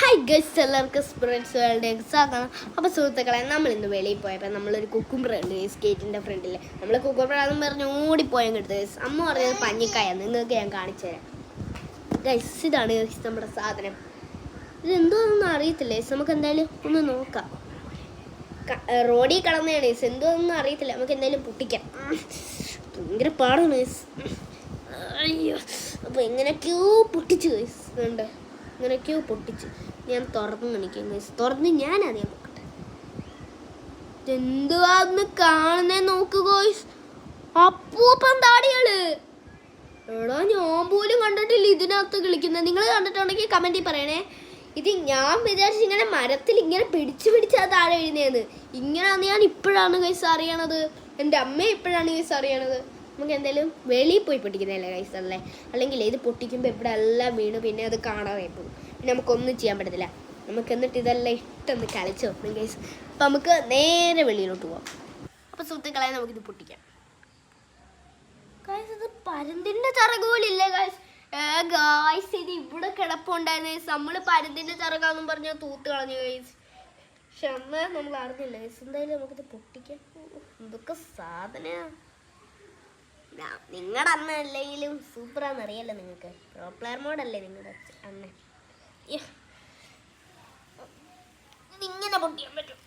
Hi guest എല്ലാവർക്കും spirits world സ്വാഗതം. അപ്പോൾ സുഹൃത്തുക്കളെ നമ്മൾ ഇന്ന് വെളിയിൽ പോയപ്പോൾ നമ്മളൊരു കുക്കുംബർ ഉണ്ട് ഈ സ്കേറ്റിന്റെ ഫ്രണ്ടിൽ നമ്മൾ കുക്കുംബർ ആണെന്ന് പറഞ്ഞ് ഓടിപ്പോയാൽ കിട്ടുന്നത് ഗൈസ് അമ്മ പറഞ്ഞത് പഞ്ഞിക്കായാണ് നിങ്ങൾക്ക് ഞാൻ കാണിച്ചു തരാം. ഗൈസ് ഇതാണ് ഗൈസ് നമ്മുടെ സാധനം. ഇത് എന്തോന്നൊന്നും അറിയത്തില്ല. ഗൈസ് നമുക്ക് എന്തായാലും ഒന്ന് നോക്കാം. റോഡിൽ കിടന്നതാണ് ഗൈസ് എന്തോന്നൊന്നും അറിയത്തില്ല. നമുക്ക് എന്തായാലും പൊട്ടിക്കാം. ഭയങ്കര പാടാണ് ഗൈസ് അയ്യോ. അപ്പോൾ എങ്ങനെയൊക്കെയോ പൊട്ടിച്ചു ഗൈസ് ഉണ്ട് ഇങ്ങനെയൊക്കെയോ പൊട്ടിച്ച്. ഞാൻ തുറന്ന് നിൽക്കും തുറന്ന് ഞാൻ ആദ്യം നോക്കട്ടെ. എന്തുവാന്ന് കാണുന്നേ നോക്ക് ഗോയ്സ് അപ്പൂപ്പൻ താടികൾ. എടാ ഞാൻ പോലും കണ്ടിട്ടില്ല ഇതിനകത്ത് കളിക്കുന്നത്. നിങ്ങൾ കണ്ടിട്ടുണ്ടെങ്കിൽ കമന്റിൽ പറയണേ. ഇത് ഞാൻ വിചാരിച്ചു ഇങ്ങനെ മരത്തിൽ ഇങ്ങനെ പിടിച്ച് പിടിച്ചാ താഴെ എഴുന്നേന്ന് ഇങ്ങനെയാന്ന് ഞാൻ ഇപ്പോഴാണ് കൈസ് അറിയണത്. എന്റെ അമ്മ ഇപ്പോഴാണ് കൈസ് അറിയണത്. നമുക്ക് എന്തായാലും വെളിയിൽ പോയി പൊട്ടിക്കുന്നതല്ലേ ഗൈസ് അല്ലേ? അല്ലെങ്കിൽ ഇത് പൊട്ടിക്കുമ്പോൾ ഇവിടെ എല്ലാം വീണ് പിന്നെ അത് കാണാതെ പോകും. പിന്നെ നമുക്കൊന്നും ചെയ്യാൻ പറ്റത്തില്ല. നമുക്ക് എന്നിട്ട് ഇതെല്ലാം ഇട്ടൊന്ന് കളിച്ച് നോക്കണം ഗൈസ് അപ്പം നമുക്ക് നേരെ വെളിയിലോട്ട് പോവാം. അപ്പോൾ സുഹൃത്തുക്കളെ നമുക്കിത് പൊട്ടിക്കാം. ഗൈസ് ഇത് പരന്തിന്റെ ചിറക് ഗൈസ് ഗായ്സ് ഗായ്സ് ഇത് ഇവിടെ കിടപ്പുണ്ടായിരുന്നു. ഗൈസ് നമ്മൾ പരന്തിന്റെ ചിറകാന്നും പറഞ്ഞാൽ തൂത്ത് കളഞ്ഞു ഗൈസ് പക്ഷെ അന്ന് നമ്മൾ അറിഞ്ഞില്ല ഗൈസ് എന്തായാലും നമുക്കിത് പൊട്ടിക്കാം. എന്തൊക്കെ സാധന നിങ്ങളുടെ അന്ന അല്ലെങ്കിലും സൂപ്പറാന്ന് അറിയാലോ നിങ്ങൾക്ക് പ്രോ പ്ലെയർ മോഡല്ലേ നിങ്ങളുടെ അണ്ണൻ ഇങ്ങനെ പൊട്ടിക്കാൻ പറ്റും.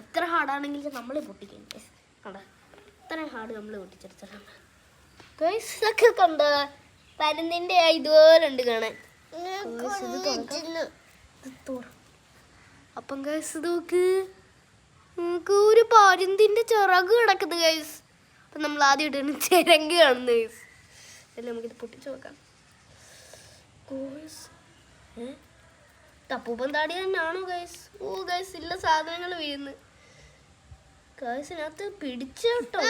എത്ര ഹാർഡാണെങ്കിലും നമ്മൾ പൊട്ടിക്കും. കണ്ടോ? എത്ര ഹാർഡ് നമ്മൾ പൊട്ടിച്ചെടുത്തിട്ടുണ്ട്. ഗൈസ് ഇതൊക്കെ കണ്ട? പരുന്തിന്റെ ഇതുപോലെ ഉണ്ട് കാണാൻ. അപ്പം ഗൈസ് ഇത് നോക്ക്. നമുക്ക് ഒരു പരുന്തിന്റെ ചിറക് കിടക്കുന്നു ഗൈസ് അപ്പം നമ്മൾ ആദ്യം ഇടുന്ന ചിരങ്ക് കാണുന്നു ഗൈസ് അല്ല നമുക്കിത് പൊട്ടിച്ച് നോക്കാം. തപ്പൂപ്പം താടി തന്നെയാണോ ഗൈസ് ഓ ഗൈസ് ഇല്ല സാധനങ്ങൾ വീഴുന്നു. ഗൈസിനകത്ത് പിടിച്ചോട്ടോ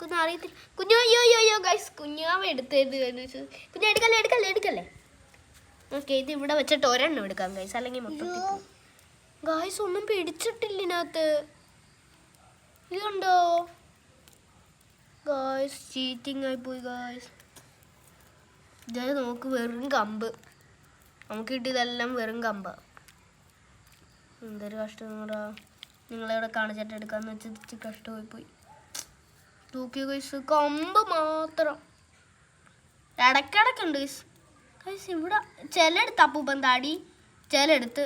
കുഞ്ഞു അറിയത്തില്ല. കുഞ്ഞു അയ്യോ അയ്യോ അയ്യോ ഗൈസ് കുഞ്ഞാവ എടുത്തത് കുഞ്ഞു എടുക്കല്ലേ എടുക്കല്ലേ എടുക്കല്ലേ? ഓക്കെ ഇത് ഇവിടെ വെച്ചിട്ട് ഒരെണ്ണം എടുക്കാം ഗൈസ് അല്ലെങ്കിൽ മൊത്തത്തിൽ ഗായ്സ് ഒന്നും പിടിച്ചിട്ടില്ല ഇതിനകത്ത്. ഇതുണ്ടോ? ഗായ്സ് ചീറ്റിംഗ് ആയി പോയി ഗായ്സ് ഇതായത് നമുക്ക് വെറും കമ്പ്. നമുക്ക് കിട്ടിയതെല്ലാം വെറും കമ്പ. എന്തൊരു കഷ്ടം നിങ്ങളാ നിങ്ങളിവിടെ കാണിച്ചിട്ട് എടുക്കാന്ന് വെച്ച് ഇച്ചിരി കഷ്ടമായി പോയി. തൂക്കിയ കൈസ് കമ്പ് മാത്രം. ഇടയ്ക്കിടയ്ക്കുണ്ട് കൈസ് കൈസ് ഇവിടെ ചിലയിടത്ത് അപ്പൂപ്പൻ താടി ചിലയിടത്ത്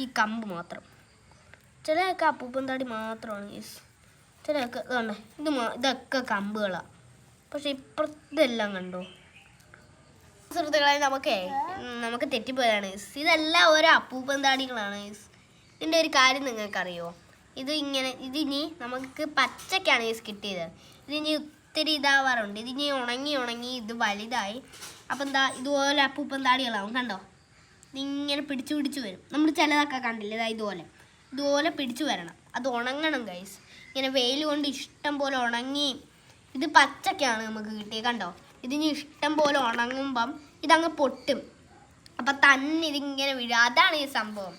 ഈ കമ്പ് മാത്രം. ചിലയൊക്കെ അപ്പൂപ്പൻ താടി മാത്രമാണ് യെസ് ചിലയൊക്കെ ഇതാണ് ഇത് ഇതൊക്കെ കമ്പുകളാണ് പക്ഷെ ഇപ്പുറത്തെല്ലാം കണ്ടോ? സുഹൃത്തുക്കളെ നമുക്കേ നമുക്ക് തെറ്റിപ്പോയതാണ്. ഇതെല്ലാം ഓരോ അപ്പൂപ്പൻ താടികളാണ്. ഇതിന്റെ ഒരു കാര്യം നിങ്ങൾക്കറിയോ? ഇത് ഇങ്ങനെ ഇതിനി നമുക്ക് പച്ചക്കാണ് ഗൈസ് കിട്ടിയത്. ഇതിനി ഒത്തിരി ഇതാവാറുണ്ട്. ഇതിനി ഉണങ്ങി ഉണങ്ങി ഇത് വലുതായി. അപ്പം എന്താ ഇതുപോലെ അപ്പൂപ്പൻ താടികളാവും കണ്ടോ? ഇതിങ്ങനെ പിടിച്ചു പിടിച്ചു വരും. നമ്മൾ ചിലതൊക്കെ കണ്ടില്ല? ഇതാ ഇതുപോലെ. ഇതുപോലെ പിടിച്ചു വരണം. അത് ഉണങ്ങണം ഗൈസ് ഇങ്ങനെ വെയിൽ കൊണ്ട് ഇഷ്ടം പോലെ ഉണങ്ങി. ഇത് പച്ചക്കാണ് നമുക്ക് കിട്ടിയത് കണ്ടോ? ഇതിന് ഇഷ്ടം പോലെ ഉണങ്ങുമ്പം ഇതങ്ങ് പൊട്ടും. അപ്പം തന്നെ ഇതിങ്ങനെ വീഴും. അതാണ് ഈ സംഭവം.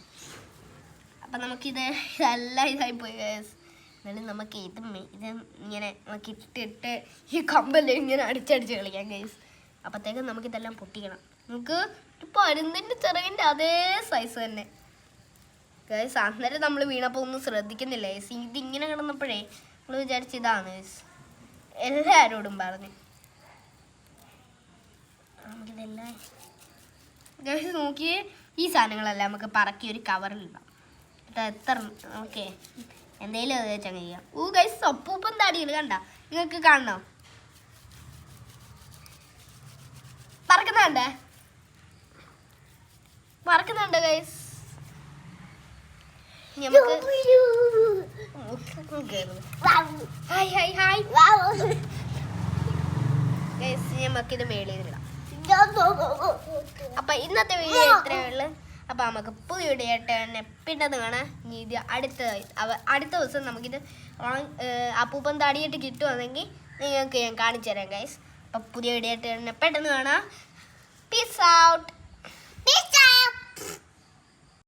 അപ്പം നമുക്കിത് ഇതെല്ലാം ഇതായി പോയി ഗൈസ് എന്നാലും നമുക്ക് ഇത് ഇത് ഇങ്ങനെ നമുക്ക് ഇട്ടിട്ട് ഈ കമ്പെല്ലാം ഇങ്ങനെ അടിച്ചടിച്ച് കളിക്കാം ഗൈസ് അപ്പോഴത്തേക്കും നമുക്കിതെല്ലാം പൊട്ടിക്കണം. നമുക്ക് ഒരു പരുന്തിന്റെ ചിറകിന്റെ അതേ സൈസ് തന്നെ. ഗൈസ് അന്നേരം നമ്മൾ വീണപ്പോൾ ഒന്നും ശ്രദ്ധിക്കുന്നില്ല. ഗൈസ് ഇതിങ്ങനെ കിടന്നപ്പോഴേ നമ്മൾ വിചാരിച്ച ഇതാണ്. ഗൈസ് എല്ലാവരോടും പറഞ്ഞു. നമുക്കിതെല്ലാം ഗൈസ് നോക്കിയേ ഈ സാധനങ്ങളെല്ലാം നമുക്ക് പറക്കി ഒരു കവറിലിടാം എന്നിട്ട് എത്ര ഓക്കെ എന്തേലും അത് വെച്ചാൽ ചെയ്യാം. ഊ ഗൈസ് ഒപ്പൂപ്പം താടികൾ കണ്ട? നിങ്ങൾക്ക് കാണണോ? പറക്കുന്നുണ്ടേ പറക്കുന്നുണ്ടോ ഗൈസ് നമുക്ക് ഹായ് ഹായ് ഹായ് ഗൈസ് നമുക്കിത് അപ്പൊ ഇന്നത്തെ വീഡിയോ ഇത്രയേ ഉള്ളൂ. അപ്പൊ നമുക്ക് പുതിയ വീഡിയോ ആയിട്ട് തന്നെ പിന്നത് കാണാം. ഇനി ഇത് അടുത്ത അടുത്ത ദിവസം നമുക്കിത് അപ്പൂപ്പം താടിയായിട്ട് കിട്ടുവാണെങ്കിൽ നിങ്ങൾക്ക് ഞാൻ കാണിച്ചു തരാം ഗൈസ് അപ്പൊ പുതിയ വീഡിയോ ആയിട്ട് തന്നെ പെട്ടെന്ന് കാണാം. Peace out peace out Pfft.